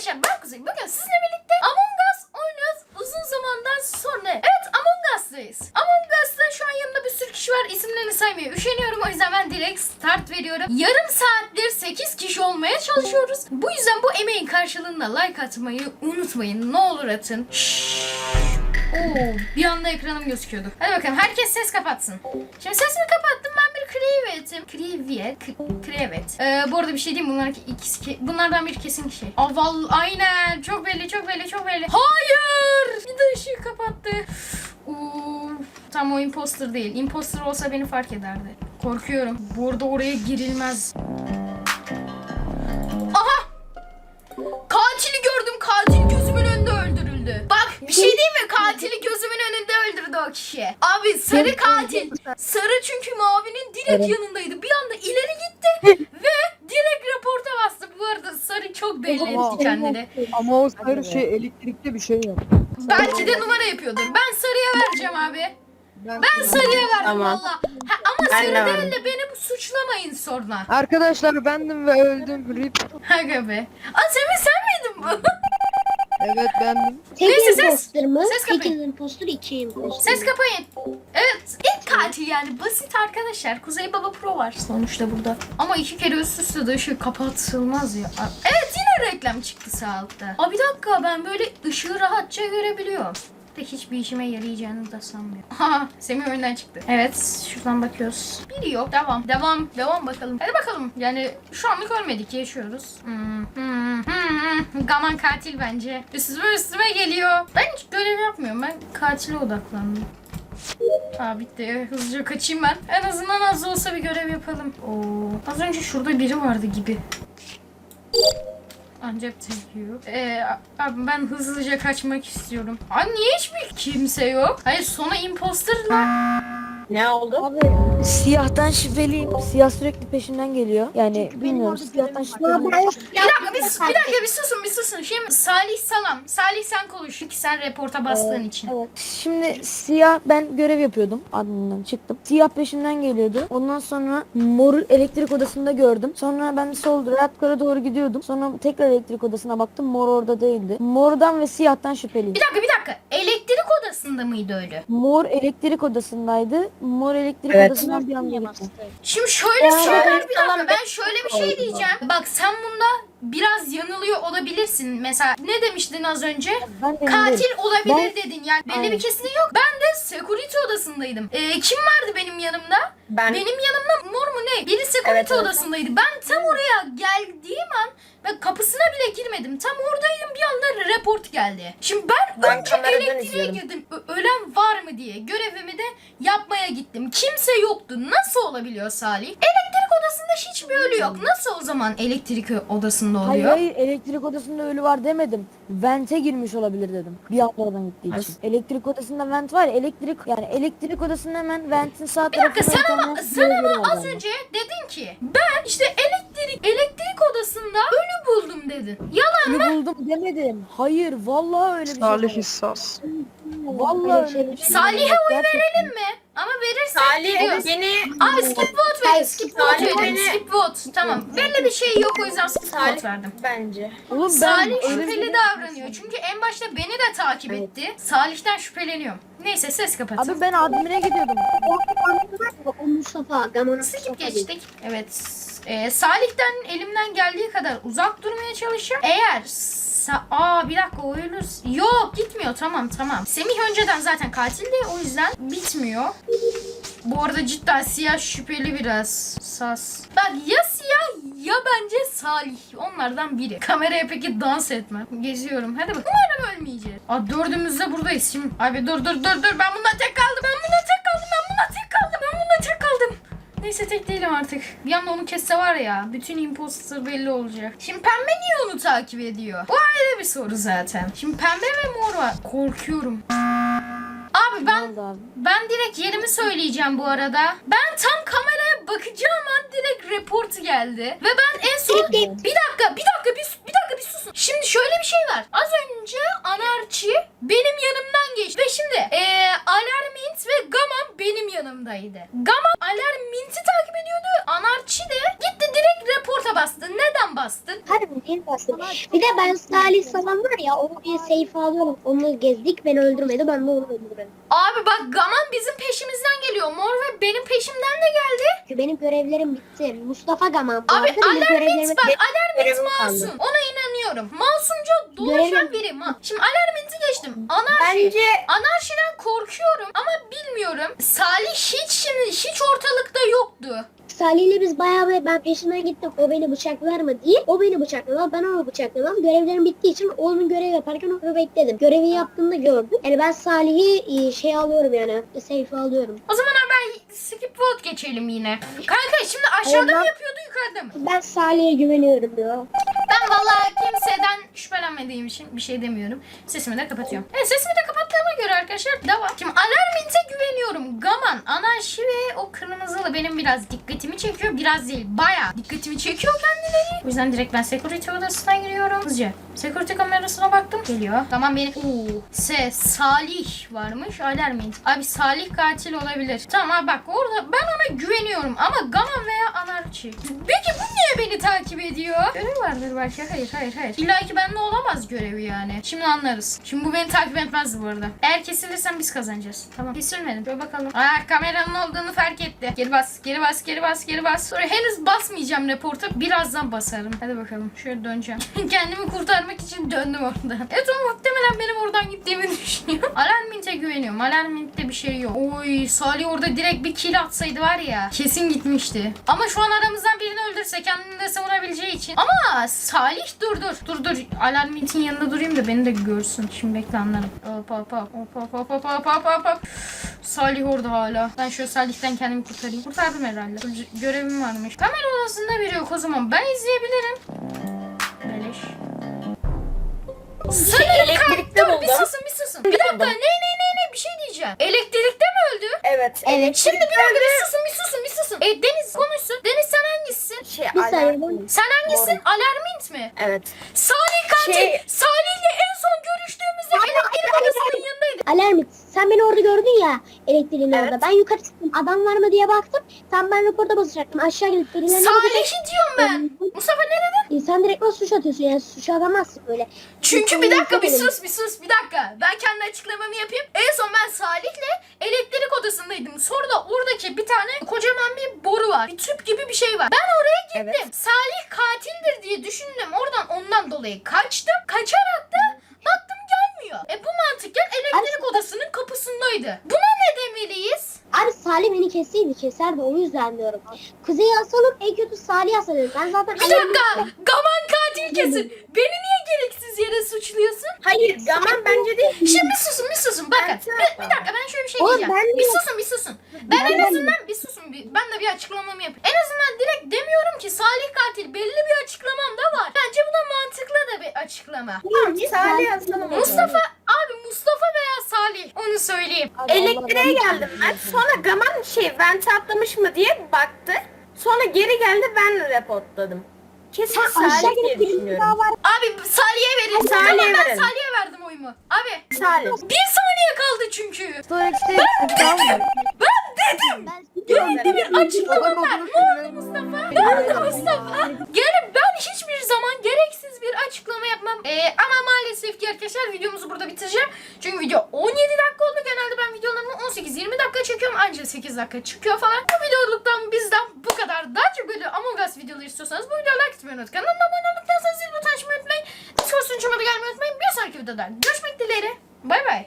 arkadaşlar ben Kuzey. Bugün sizinle birlikte Among Us oynuyoruz uzun zamandan sonra. Evet Among Us'tayız. Among Us'ta şu an yanımda bir sürü kişi var. İsimlerini saymaya üşeniyorum. O yüzden ben direkt start veriyorum. Yarım saattir 8 kişi olmaya çalışıyoruz. Bu yüzden bu emeğin karşılığında like atmayı unutmayın. Ne olur atın. Oo, bir anda ekranım gözüküyordu. Hadi bakalım herkes ses kapatsın. Şimdi sesimi kapattım ben krevetim. Krevet. k- Krevet. Ee, bu arada bir şey diyeyim bunlar ikisi ki, bunlardan biri kesin. Aa vallahi aynen çok belli çok belli çok belli. Hayır! Bir de ışığı kapattı. Oo, tam o imposter değil. Imposter olsa beni fark ederdi. Korkuyorum. Burada oraya girilmez. O kişi. Abi sarı katil. Sarı çünkü mavinin direkt yanındaydı. Bir anda ileri gitti ve direkt raporta bastı. Bu arada sarı çok belli etti kendini. Ama o sarı şey elektrikte bir şey yok. Belki de numara yapıyordur. Ben sarıya vereceğim abi. Ben sarıya verdim Tamam. valla. Ama sarı de değil de beni bu suçlamayın sonra. Arkadaşlar bendim ve öldüm. Rip. Aga be. Aa Semih sen miydin bu? Evet bendim. Tek Neyse, ses- imposter mı? ses Tek kapayın. imposter, iki imposter. Ses kapayın. Evet ilk katil yani basit arkadaşlar. Kuzey Baba Pro var sonuçta burada. Ama iki kere üst üste de ışık kapatılmaz ya. Evet yine reklam çıktı sağ altta. Aa bir dakika ben böyle ışığı rahatça görebiliyorum. De hiçbir işime yarayacağını da sanmıyorum. Ha Semih önden çıktı. Evet şuradan bakıyoruz. Biri yok. Devam. Devam. Devam bakalım. Hadi bakalım. Yani şu anlık ölmedik. Yaşıyoruz. Hmm, hmm, hmm, hmm. Gaman katil bence. Üstüme üstüme geliyor. Ben hiç görev yapmıyorum. Ben katile odaklandım. Aa bitti. Hızlıca kaçayım ben. En azından az da olsa bir görev yapalım. Oo. Az önce şurada biri vardı gibi. Ancak tekiyor. Ee, abi ben hızlıca kaçmak istiyorum. Aa niye hiçbir kimse yok? Hayır sona imposterlar. Ne oldu? Abi siyahtan şüpheliyim. Siyah sürekli peşinden geliyor. Yani bilmiyorum siyahtan şüpheliyim. Bir dakika bir, bir dakika bir susun bir susun. Şimdi Salih Salam. Salih sen konuş. Çünkü sen reporta bastığın için. Evet. Şimdi siyah ben görev yapıyordum. Adından çıktım. Siyah peşimden geliyordu. Ondan sonra mor elektrik odasında gördüm. Sonra ben sol reaktöre doğru gidiyordum. Sonra tekrar elektrik odasına baktım. Mor orada değildi. Mordan ve siyahtan şüpheliyim. Bir dakika bir dakika. Elektrik odasında mıydı ölü? Mor elektrik odasındaydı. Mor elektrik Evet. odasından bir anda gitti. Şimdi şöyle söyler bir dakika ben şöyle bir şey diyeceğim. Bak sen bunda biraz yanılıyor olabilirsin. Mesela ne demiştin az önce? Ben de Katil olabilir Ben- dedin. Yani belli Aynen. bir kesinliği yok. Ben de security odasındayım. Ee, kim vardı benim yanımda? Ben Benim yanımda mor mu ne? Biri security Evet, evet. odasındaydı. Ben tam oraya geldiğim an ben kapısına bile girmedim. Tam oradaydım bir anda report geldi. Şimdi ben, Ben önce elektriğe izliyorum. girdim. Ö- ölen var mı diye görevimi de yapmaya gittim. Kimse yoktu. Nasıl olabiliyor Salih? Elektrik hiçbir ölü yok. Nasıl o zaman elektrik odasında Hayır oluyor? hayır elektrik odasında ölü var demedim. Vente girmiş olabilir dedim. Bir anda oradan gittiği için. Elektrik odasında vent var ya elektrik yani elektrik odasında hemen ventin sağ Bir dakika tarafında sen bir ama sen ama az yani. önce dedin ki ben işte elektrik elektrik odasında ölü buldum dedin. Yalan Ölü buldum demedim. Hayır vallahi öyle bir şey. Salih. Hissas. Vallahi öyle bir şey. Salih'e oy verelim mi? Ama verirsek Salih gidiyoruz. beni Abi skip vote verin, skip vote Salih verin, beni- skip vote. Tamam. Belli bir şey yok o yüzden skip Salih vote verdim. bence. Oğlum ben Salih şüpheli bir- davranıyor. Çünkü en başta beni de takip etti. Salih'ten şüpheleniyorum. Neyse ses kapatın. Abi ben admine gidiyordum. O Mustafa, Gaman Skip Mustafa değil. geçtik. Evet. Ee, Salih'ten elimden geldiği kadar uzak durmaya çalışacağım. Eğer sa- Aa bir dakika o. Yok gitmiyor tamam tamam. Semih önceden zaten katildi o yüzden bitmiyor. Bu arada cidden siyah şüpheli biraz. Sas. Bak ya siyah ya bence Salih. Onlardan biri. Kameraya peki dans etmem. Geziyorum. Hadi bak. Umarım ölmeyeceğiz. Aa dördümüz de buradayız şimdi. Abi dur dur dur dur. Ben bundan tek kaldım. Ben bundan tek Neyse tek değilim artık. Bir anda onu kesse var ya. Bütün imposter belli olacak. Şimdi pembe niye onu takip ediyor? Bu ayrı bir soru zaten. Şimdi pembe ve mor var. Korkuyorum. Abi ben abi? ben direkt yerimi söyleyeceğim bu arada. Ben tam kameraya bakacağım an direkt report geldi. Ve ben en son... Bir dakika, bir dakika, bir, bir dakika bir susun. Şimdi şöyle bir şey var. Az önce Anarçi benim yanımdan geçti. Ve şimdi eee Alarmint ve Gaman benim yanımdaydı. Gaman Alarmint'i takip ediyordu. Anarçi de gitti direkt reporta bastı. Neden bastın? Harbi neyin bastım. Bir de ben Salih Salam var ya onu diye safe alıyorum. Onu gezdik beni öldürmedi ben de onu öldürdüm. Abi bak Gaman bizim peşimizden geliyor. Mor ve benim peşimden de geldi. Çünkü benim görevlerim bitti. Mustafa Gaman. Abi arada benim görevlerim Alarmint bak Alarmint görevim masum. kaldı. Ona inanıyorum. Masumca dolaşan Görevim- biri. Ma Şimdi Alarmint'i geçtim. Anarşi. Bence Anarşiden korkuyorum ama bilmiyorum. Salih hiç hiç ortalıkta yoktu. Salih ile biz bayağı bir ben peşinden gittim. O beni bıçaklar mı değil. O beni bıçakladı. Ben onu bıçakladım. Görevlerim bittiği için onun görev yaparken onu bekledim. Görevi yaptığında gördüm. Yani ben Salih'i e, şey alıyorum yani. Safe alıyorum. O zaman haber skip vote geçelim yine. Kanka şimdi aşağıda mı yapıyordu yukarıda mı? Ben Salih'e güveniyorum diyor. Ben vallahi kimseden şüphelenmediğim için bir şey demiyorum. Sesimi de kapatıyorum. Evet sesimi de kapattığıma göre arkadaşlar devam. Şimdi Alarmint'e güveniyorum. Gaman, Anarşi ve o kırmızılı benim biraz dikkatimi çekiyor. Biraz değil bayağı dikkatimi çekiyor kendileri. O yüzden direkt ben security odasına giriyorum. Hızlıca security kamerasına baktım. Geliyor. Tamam beni... Oo, S. Salih varmış. Alarmint. Abi Salih katil olabilir. Tamam abi bak orada ben ona güveniyorum. Ama Gaman veya Anarşi. Peki bu niye beni takip ediyor? Görev vardır belki. Hayır hayır hayır. İlla ki bende olamaz görevi yani. Şimdi anlarız. Şimdi bu beni takip etmez bu arada. Eğer kesilirsen biz kazanacağız. Tamam. Kesilmedim. Dur bakalım. Aa kameranın olduğunu fark etti. Geri bas. Geri bas. Geri bas. Geri bas. Sonra henüz basmayacağım reporta. Birazdan basarım. Hadi bakalım. Şöyle döneceğim. Kendimi kurtarmak için döndüm oradan. Evet o muhtemelen benim oradan gittiğimi düşünüyor. Alarmint'e güveniyorum. Alarmint'te bir şey yok. Oy Salih orada direkt bir kill atsaydı var ya. Kesin gitmişti. Ama şu an aramızdan birini öldürse kendini de savunabileceği için. Ama Salih dur dur. Dur dur. Alarmint'in yanında durayım da beni de görsün. Şimdi bekle anlarım. Hop hop hop hop hop hop hop hop hop hop hop. Salih orada hala. Ben şöyle Salih'ten kendimi kurtarayım. Kurtardım herhalde. Görevim varmış. Kamera odasında biri yok o zaman. Ben izleyebilirim. Beleş. Sanırım elektrikte Dur, Bir susun bir susun. Bir dakika ne ne ne ne bir şey diyeceğim. Elektrikte mi öldü? Evet. Evet. Şimdi bir dakika bir susun bir susun bir susun. E Deniz konuşsun. Deniz hangisisin? Şey, Bir alarm. Sen hangisin? Alarmint mi? Evet. Salih katil. Şey- Salih'le en son görüştüğümüzde elektrik odasının yanındaydı. Alarmit sen beni orada gördün ya elektriğin Evet. orada. Ben yukarı çıktım. Adam var mı diye baktım. Tam ben raporda basacaktım. Aşağı gelip birilerine Salih'i diyorum ben. Mustafa ne dedin? E, sen direkt nasıl suç atıyorsun yani suç atamazsın böyle. Çünkü bir dakika bir sus bir sus bir dakika. Ben kendi açıklamamı yapayım. En son ben Salih'le elektrik odasındaydım. Sonra da oradaki bir tane kocaman bir boru var. Bir tüp gibi bir şey var. Ben oraya gittim. Salih katildir diye düşündüm. Oradan ondan dolayı kaçtım. Kaçarak da baktım gelmiyor. E bu mantıken elektrik odasının kapısındaydı. Buna ne demeliyiz? Abi Salih beni kesseydi keserdi o yüzden diyorum. Kuzey'i asalım en kötü Salih asalım. Ben zaten Bir dakika. Gaman katil kesin. Beni niye gereksiz yere suçluyorsun? Hayır, Gaman bence değil. Şimdi susun bir susun bakın. Ben- Bir, bir dakika ben şöyle bir şey Oğlum diyeceğim. ben bir susun bir susun. Ben en Ben- azından bir susun. Bir, ben de bir açıklamamı yapayım. En azından direkt demiyorum ki Salih katil belli bir açıklamam da var. Bence bu da mantıklı da bir açıklama. Salih asalım. Mustafa veya Salih onu söyleyeyim. Elektriğe geldim ben. Sonra Gaman şey vente atlamış mı diye baktı. Sonra geri geldi ben reportladım. Kesin Aşağı Salih diye gelip düşünüyorum. daha var. Abi Salih'e verin. Salih'e tamam ben verin. Salih'e verdim oyumu. Abi Salih. bir saniye kaldı çünkü. Storage'de tamam mı? Ben Gerekli bir açıklamam var. Adam Ne oldu Mustafa? Ne oldu Mustafa? Yani ben hiçbir zaman gereksiz bir açıklama yapmam. Ee, ama maalesef ki arkadaşlar videomuzu burada bitireceğim. Çünkü video 17 dakika oldu. Ben videolarımı 18-20 dakika çekiyorum. Ancak 8 dakika çıkıyor falan. Bu videoluktan bizden bu kadar. Daha çok böyle Among Us videoları istiyorsanız bu videoya like atmayı unutmayın. Kanalıma abone olduktan sonra zil butonunu açmayı unutmayın. Discord sunucuma da gelmeyi unutmayın. Bir sonraki videoda görüşmek dileğiyle. Bay bay.